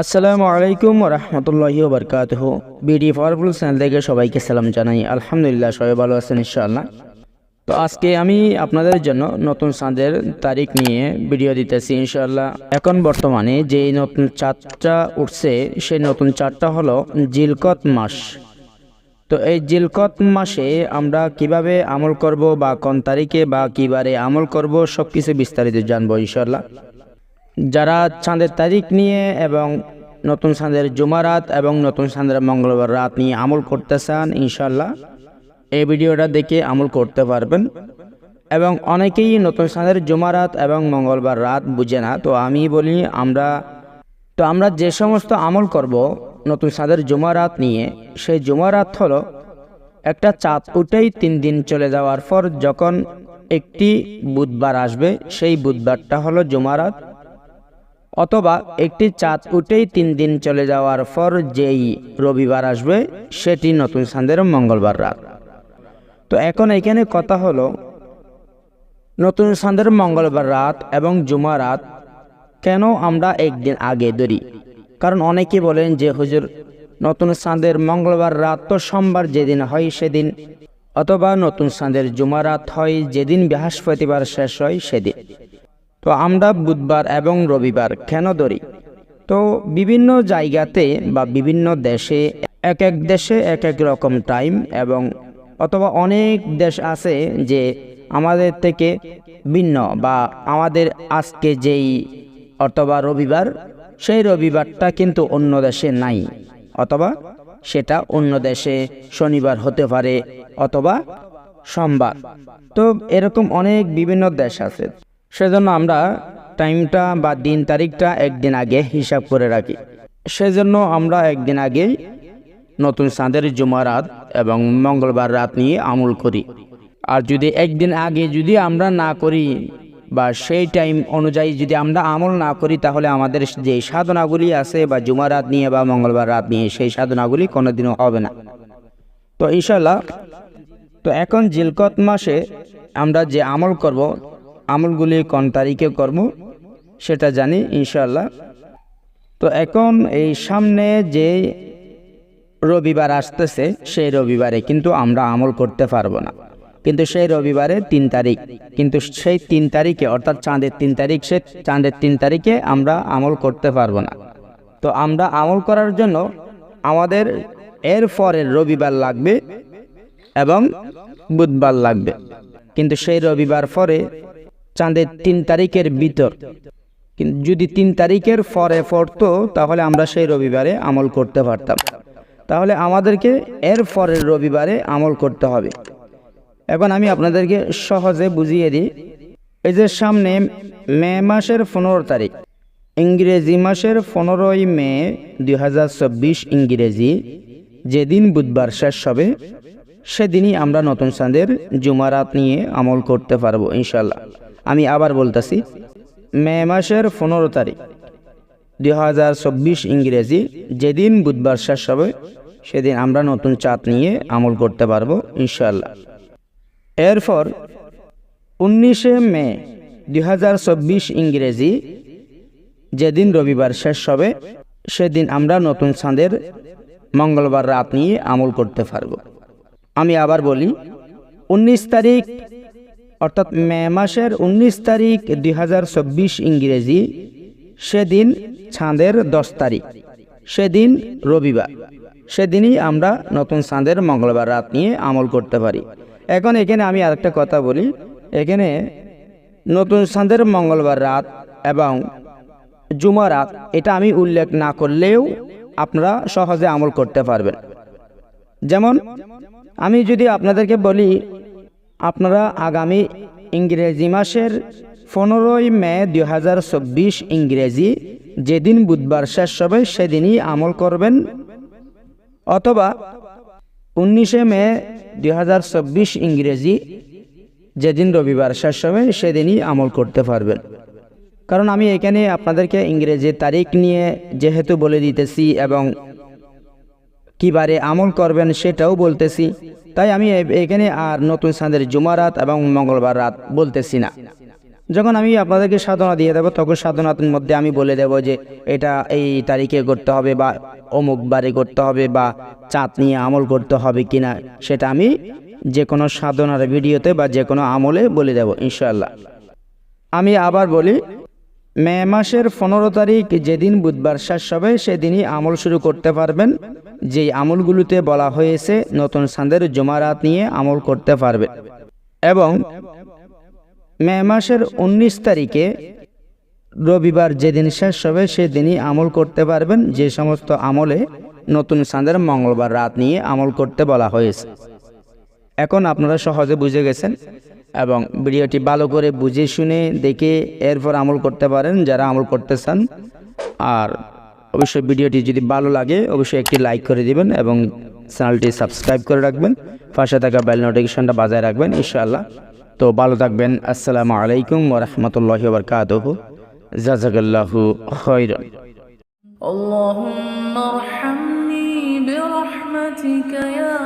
আসসালামু আলাইকুম রহমতুল্লাহি বরকাতহ বিডি পাওয়ারফুল চ্যানেল থেকে সবাইকে সালাম জানাই। আলহামদুলিল্লাহ, সবাই ভালো আছেন ইনশাআল্লাহ। তো আজকে আমি আপনাদের জন্য নতুন চাঁদের তারিখ নিয়ে ভিডিও দিতেছি ইনশাআল্লাহ। এখন বর্তমানে যে নতুন চাঁদটা উঠছে, সেই নতুন চাঁদটা হলো জিলকত মাস। তো এই জিলকত মাসে আমরা কীভাবে আমল করব বা কোন তারিখে বা কিবারে আমল করব সব কিছু বিস্তারিত জানব ইনশাআল্লাহ। যারা চাঁদের তারিখ নিয়ে এবং নতুন চাঁদের জুমারাত এবং নতুন চাঁদের মঙ্গলবার রাত নিয়ে আমল করতে চান ইনশাল্লাহ এই ভিডিওটা দেখে আমল করতে পারবেন। এবং অনেকেই নতুন চাঁদের জুমারাত এবং মঙ্গলবার রাত বুঝে না। তো আমি বলি, আমরা, তো আমরা যে সমস্ত আমল করব নতুন চাঁদের জুমারাত নিয়ে, সেই জুমারাত হলো একটা চাঁদ উঠেই তিন দিন চলে যাওয়ার পর যখন একটি বুধবার আসবে, সেই বুধবারটা হলো জুমারাত। অথবা একটি চাঁদ উঠেই তিন দিন চলে যাওয়ার পর যেই রবিবার আসবে, সেটি নতুন চাঁদের মঙ্গলবার রাত। তো এখন এখানে কথা হলো, নতুন চাঁদের মঙ্গলবার রাত এবং জুমা রাত কেন আমরা একদিন আগে ধরি? কারণ অনেকে বলেন যে, হুজুর, নতুন চাঁদের মঙ্গলবার রাত তো সোমবার যেদিন হয় সেদিন, অথবা নতুন চাঁদের জুমা রাত হয় যেদিন বৃহস্পতিবার শেষ হয় সেদিন। তো আমরা বুধবার এবং রবিবার কেন ধরি? তো বিভিন্ন জায়গাতে বা বিভিন্ন দেশে এক এক দেশে এক এক রকম টাইম এবং অথবা অনেক দেশ আছে যে আমাদের থেকে ভিন্ন বা আমাদের আজকে যেই অথবা রবিবার, সেই রবিবারটা কিন্তু অন্য দেশে নাই। অথবা সেটা অন্য দেশে শনিবার হতে পারে অথবা সোমবার। তো এরকম অনেক বিভিন্ন দেশ আছে। সেজন্য আমরা টাইমটা বা দিন তারিখটা একদিন আগে হিসাব করে রাখি। সেজন্য আমরা একদিন আগেই নতুন চাঁদের জুমা রাত এবং মঙ্গলবার রাত নিয়ে আমল করি। আর যদি একদিন আগে যদি আমরা না করি বা সেই টাইম অনুযায়ী যদি আমরা আমল না করি, তাহলে আমাদের যে সাধনাগুলি আছে বা জুমা রাত নিয়ে বা মঙ্গলবার রাত নিয়ে সেই সাধনাগুলি কোনোদিনও হবে না। তো ইনশাল্লাহ তো এখন জিলকত মাসে আমরা যে আমল করব আমলগুলি কোন তারিখে করব সেটা জানি ইনশাল্লাহ তো এখন এই সামনে যে রবিবার আসতেছে, সেই রবিবারে কিন্তু আমরা আমল করতে পারব না। কিন্তু সেই রবিবারে তিন তারিখ, কিন্তু সেই তিন তারিখে, অর্থাৎ চাঁদের তিন তারিখ, সে চাঁদের তিন তারিখে আমরা আমল করতে পারব না। তো আমরা আমল করার জন্য আমাদের এর পরের রবিবার লাগবে এবং বুধবার লাগবে। কিন্তু সেই রবিবার পরে চাঁদের তিন তারিখের ভিতর। যদি তিন তারিখের পরে পড়তো, তাহলে আমরা সেই রবিবারে আমল করতে পারতাম। তাহলে আমাদেরকে এর পরের রবিবারে আমল করতে হবে। এখন আমি আপনাদেরকে সহজে বুঝিয়ে দিই। এই যে সামনে মে মাসের পনেরো তারিখ, ইংরেজি মাসের পনেরোই মে দু হাজার চব্বিশ ইংরেজি যেদিন বুধবার শেষ হবে, সেদিনই আমরা নতুন চাঁদের জুমারাত নিয়ে আমল করতে পারব ইনশাল্লাহ আমি আবার বলতেছি, মে মাসের পনেরো তারিখ দু হাজার চব্বিশ ইংরেজি, যেদিন বুধবার শেষ হবে, সেদিন আমরা নতুন চাঁদ নিয়ে আমল করতে পারব ইনশাল্লাহ এরপর উনিশে মে দু হাজার চব্বিশ ইংরেজি, যেদিন রবিবার শেষ হবে, সেদিন আমরা নতুন চাঁদের মঙ্গলবার রাত নিয়ে আমল করতে পারব। আমি আবার বলি, উনিশ তারিখ অর্থাৎ মে মাসের উনিশ তারিখ দুই হাজার চব্বিশ ইংরেজি, সেদিন ছাঁদের দশ তারিখ, সেদিন রবিবার। সেদিনই আমরা নতুন চাঁদের মঙ্গলবার রাত নিয়ে আমল করতে পারি। এখন এখানে আমি আরেকটা কথা বলি। এখানে নতুন চাঁদের মঙ্গলবার রাত এবং জুমা রাত, এটা আমি উল্লেখ না করলেও আপনারা সহজে আমল করতে পারবেন। যেমন, আমি যদি আপনাদেরকে বলি আপনারা আগামী ইংরেজি মাসের পনেরোই মে দু হাজার চব্বিশ ইংরেজি যেদিন বুধবার শেষ হবে সেদিনই আমল করবেন। অথবা উনিশে মে দুই হাজার চব্বিশ ইংরেজি যেদিন রবিবার শেষ হবে সেদিনই আমল করতে পারবেন। কারণ আমি এখানে আপনাদেরকে ইংরেজি তারিখ নিয়ে যেহেতু বলে দিতেছি এবং কিবারে আমল করবেন সেটাও বলতেছি। তাই আমি এখানে আর নতুন চাঁদের জুমা রাত এবং মঙ্গলবার রাত বলতেছি না। যখন আমি আপনাদেরকে সাধনা দিয়ে দেবো, তখন সাধনার মধ্যে আমি বলে দেব যে, এটা এই তারিখে করতে হবে বা অমুক বারে করতে হবে বা চাঁদ নিয়ে আমল করতে হবে কিনা, সেটা আমি যে কোনো সাধনার ভিডিওতে বা যে কোনো আমলে বলে দেব ইনশাল্লাহ আমি আবার বলি মে মাসের পনেরো তারিখ যেদিন বুধবার শেষ হবে, সেদিনই আমল শুরু করতে পারবেন। যেই আমলগুলোতে বলা হয়েছে, নতুন সান্দের জমারাত নিয়ে আমল করতে পারবে। এবং মে মাসের উনিশ তারিখে রবিবার যেদিন শেষ হবে, সেদিনই আমল করতে পারবেন। যে সমস্ত আমলে নতুন সান্দের মঙ্গলবার রাত নিয়ে আমল করতে বলা হয়েছে। এখন আপনারা সহজে বুঝে গেছেন এবং ভিডিওটি ভালো করে বুঝে শুনে দেখে এরপর আমল করতে পারেন যারা আমল করতে চান আর অবশ্যই ভিডিওটি যদি ভালো লাগে অবশ্যই একটি লাইক করে দিবেন এবং চ্যানেলটি সাবস্ক্রাইব করে রাখবেন পাশে থাকা বেল নোটিফিকেশনটা বাজায় রাখবেন ইনশাআল্লাহ তো ভালো থাকবেন আসসালামু আলাইকুম ওরহমতুল্লাহ বরকাতহ জাজাকাল্লাহু খৈরন اللهم ارحمني برحمتك يا